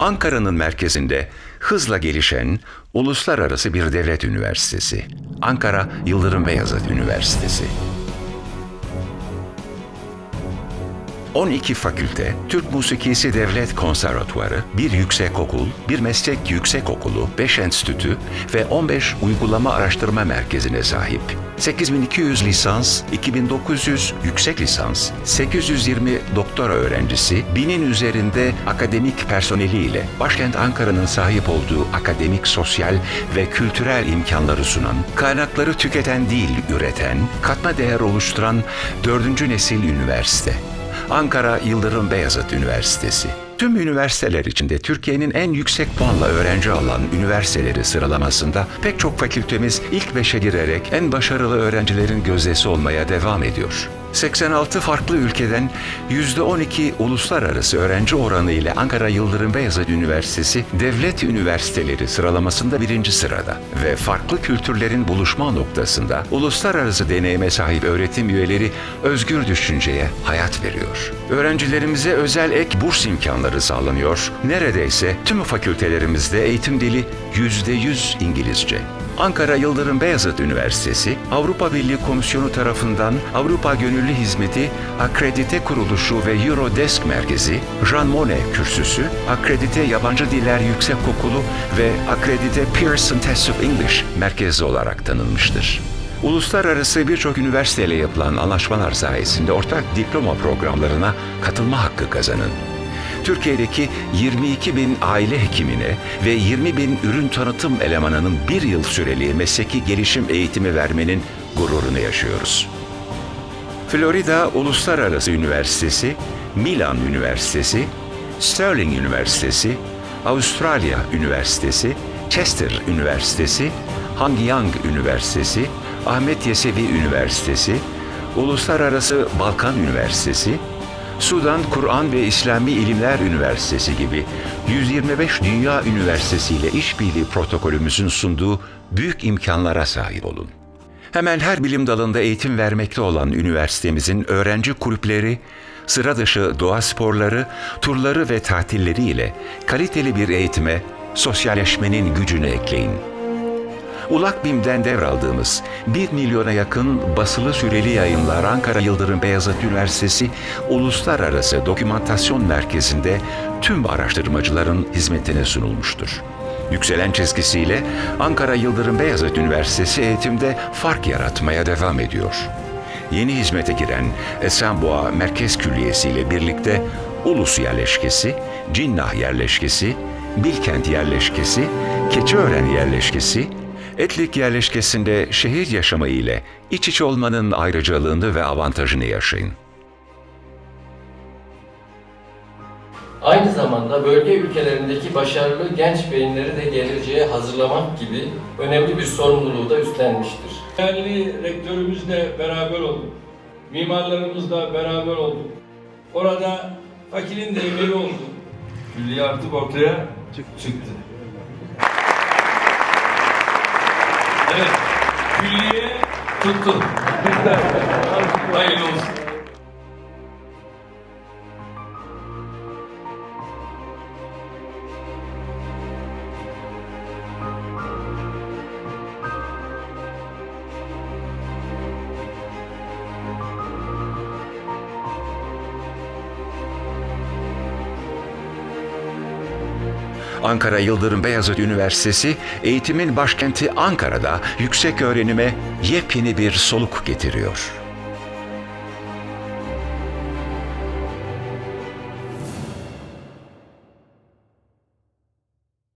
Ankara'nın merkezinde hızla gelişen uluslararası bir devlet üniversitesi. Ankara Yıldırım Beyazıt Üniversitesi. 12 fakülte, Türk Musikisi Devlet Konservatuarı, bir yüksekokul, bir meslek yüksekokulu, 5 enstitü ve 15 uygulama araştırma merkezine sahip. 8200 lisans, 2900 yüksek lisans, 820 doktora öğrencisi, binin üzerinde akademik personeliyle başkent Ankara'nın sahip olduğu akademik, sosyal ve kültürel imkanları sunan, kaynakları tüketen değil üreten, katma değer oluşturan dördüncü nesil üniversite. Ankara Yıldırım Beyazıt Üniversitesi. Tüm üniversiteler içinde Türkiye'nin en yüksek puanla öğrenci alan üniversiteleri sıralamasında pek çok fakültemiz ilk beşe girerek en başarılı öğrencilerin gözdesi olmaya devam ediyor. 86 farklı ülkeden %12 uluslararası öğrenci oranı ile Ankara Yıldırım Beyazıt Üniversitesi devlet üniversiteleri sıralamasında birinci sırada ve farklı kültürlerin buluşma noktasında uluslararası deneyime sahip öğretim üyeleri özgür düşünceye hayat veriyor. Öğrencilerimize özel ek burs imkanları sağlanıyor. Neredeyse tüm fakültelerimizde eğitim dili %100 İngilizce. Ankara Yıldırım Beyazıt Üniversitesi, Avrupa Birliği Komisyonu tarafından Avrupa Gönüllü Hizmeti Akredite Kuruluşu ve Eurodesk Merkezi, Jean Monnet Kürsüsü, Akredite Yabancı Diller Yüksekokulu ve Akredite Pearson Test of English merkezi olarak tanınmıştır. Uluslararası birçok üniversiteyle yapılan anlaşmalar sayesinde ortak diploma programlarına katılma hakkı kazanın. Türkiye'deki 22 bin aile hekimine ve 20 bin ürün tanıtım elemanının bir yıl süreli mesleki gelişim eğitimi vermenin gururunu yaşıyoruz. Florida Uluslararası Üniversitesi, Milan Üniversitesi, Sterling Üniversitesi, Avustralya Üniversitesi, Chester Üniversitesi, Hanyang Üniversitesi, Ahmet Yesevi Üniversitesi, Uluslararası Balkan Üniversitesi, Sudan Kur'an ve İslami İlimler Üniversitesi gibi 125 dünya üniversitesi ile işbirliği protokolümüzün sunduğu büyük imkanlara sahip olun. Hemen her bilim dalında eğitim vermekte olan üniversitemizin öğrenci kulüpleri, sıra dışı doğa sporları, turları ve tatilleri ile kaliteli bir eğitime, sosyalleşmenin gücünü ekleyin. Ulak BİM'den devraldığımız 1 milyona yakın basılı süreli yayınlar Ankara Yıldırım Beyazıt Üniversitesi Uluslararası Dokümantasyon Merkezi'nde tüm araştırmacıların hizmetine sunulmuştur. Yükselen çizgisiyle Ankara Yıldırım Beyazıt Üniversitesi eğitimde fark yaratmaya devam ediyor. Yeni hizmete giren Esenboğa Merkez Külliyesi ile birlikte Ulus yerleşkesi, Cinnah yerleşkesi, Bilkent yerleşkesi, Keçiören yerleşkesi, Etlik yerleşkesinde şehir yaşamı ile iç içe olmanın ayrıcalığını ve avantajını yaşayın. Aynı zamanda bölge ülkelerindeki başarılı genç beyinleri de geleceğe hazırlamak gibi önemli bir sorumluluğu da üstlenmiştir. Değerli rektörümüzle beraber olduk. Mimarlarımızla beraber olduk. Orada fakirin de emiri oldu. Külliye artık ortaya çıktı. Evet, külliye tuttu. Hayırlı olsun. Ankara Yıldırım Beyazıt Üniversitesi, eğitimin başkenti Ankara'da yüksek öğrenime yepyeni bir soluk getiriyor.